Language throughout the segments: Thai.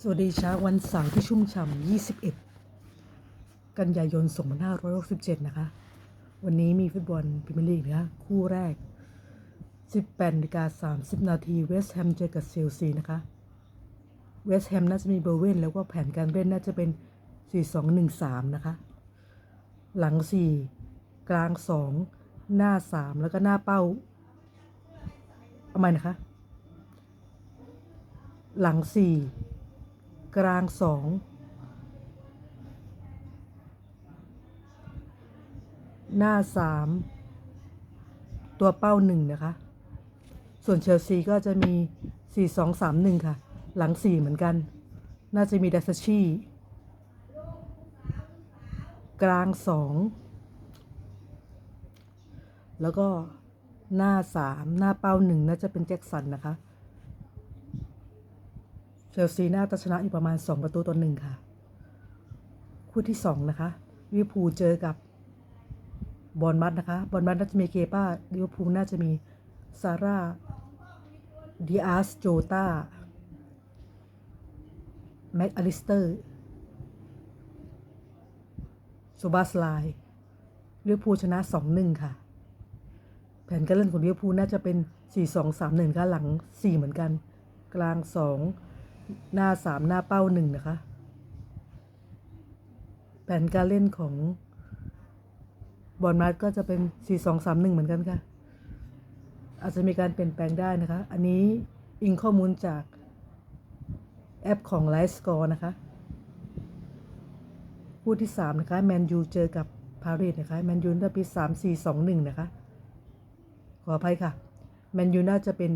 สวัสดีเช้าวันเสาร์ที่ชุ่มฉ่ำ21 กันยายน 2567 นะคะ วันนี้มีฟุตบอลพรีเมียร์ลีกนะคะคู่แรก 18นาฬิกา30 นาทีเวสต์แฮมเจอกับเชลซีนะคะ เวสต์แฮมน่าจะมีเบอร์เวนแล้วก็แผนการเล่นน่าจะเป็น 4-2-1-3 นะคะ หลัง 4 กลาง 2 หน้า 3 แล้วก็หน้าเป้าเอาใหมนะคะ หลัง 4 กลาง2หน้า3ตัวเป้า1นะคะ ส่วนเชลซีก็จะมี4 2 3 1ค่ะ หลัง4เหมือนกัน น่าจะมีดัซชีกลาง2แล้วก็หน้า3หน้าเป้า1น่าจะเป็นแจ็คสันนะคะ เชลซีน่าจะชนะอยู่ประมาณ 2 ประตูต่อหนึ่งค่ะ คู่ที่ 2 นะคะลิเวอร์พูลเจอกับบอลมัดนะคะบอลมัดน่าจะมีเกป้าลิเวอร์พูลน่าจะมีซาร่าดิอาสโจตาแม็กอลิสเตอร์โซบาสไลลิเวอร์พูลชนะ 2-1 ค่ะ แผนการเล่นของลิเวอร์พูลน่าจะเป็น 4-2-3-1 ค่ะหลัง 4 เหมือนกัน กลาง 2 หน้า3หน้าเป้า1นะคะ แผนการเล่นของบอลมาร์ก็จะเป็น4-2-3-1เหมือนกันค่ะ อาจจะมีการเปลี่ยนแปลงได้นะคะ อันนี้อิงข้อมูลจากแอปของ l i ฟ์สกอร์นะคะ คู่ที่ 3 นะคะ แมนยูเจอกับปารีสนะคะ แมนยูน่าเป็น3-4-2-1นะคะ ขออภัยค่ะ แมนยูน่าจะเป็น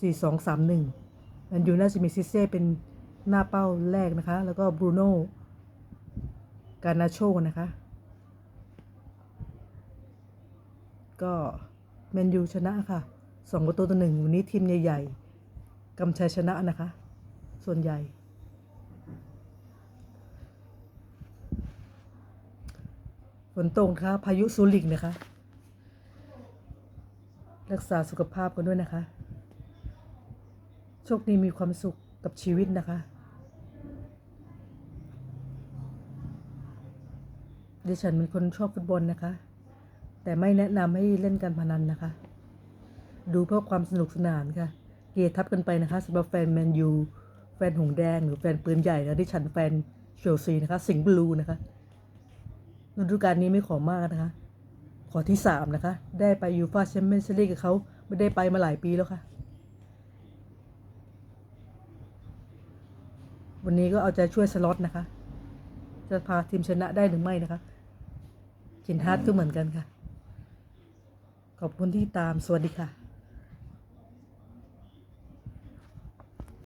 4-2-3-1 แมนยูน่าจะมีซิเซ่เป็นหน้าเป้าแรกนะคะ แล้วก็บรูโน่กานาโชนะคะ ก็แมนยูชนะค่ะสองประตูต่อหนึ่งวันนี้ทีมใหญ่ๆกำชัยชนะนะคะ ส่วนใหญ่ ฝนตกค่ะพายุซูริกนะคะ รักษาสุขภาพกันด้วยนะคะ ชคดีมีความสุขกับชีวิตนะคะ ดิฉันเป็นคนชอบฟุตบอลนะคะ แต่ไม่แนะนำให้เล่นการพนันนะคะ ดูเพื่อความสนุกสนานค่ะ เกทับกันไปนะคะสำหรับแฟนแมนยูแฟนหงแดงหรือแฟนปืนใหญ่แล้วดิฉันแฟนเชลซีนะคะ สิงห์บลูนะคะฤดูกาลนี้ไม่ขอมากนะคะ ขอที่สามนะคะ ได้ไปยูฟาแชมเปี้ยนส์ลีกกับเขาไม่ได้ไปมาหลายปีแล้วค่ะ วันนี้ก็เอาใจช่วยสล็อตนะคะ จะพาทีมชนะได้หรือไม่นะคะจินฮาร์ดก็เหมือนกันค่ะ ขอบคุณที่ตามสวัสดีค่ะ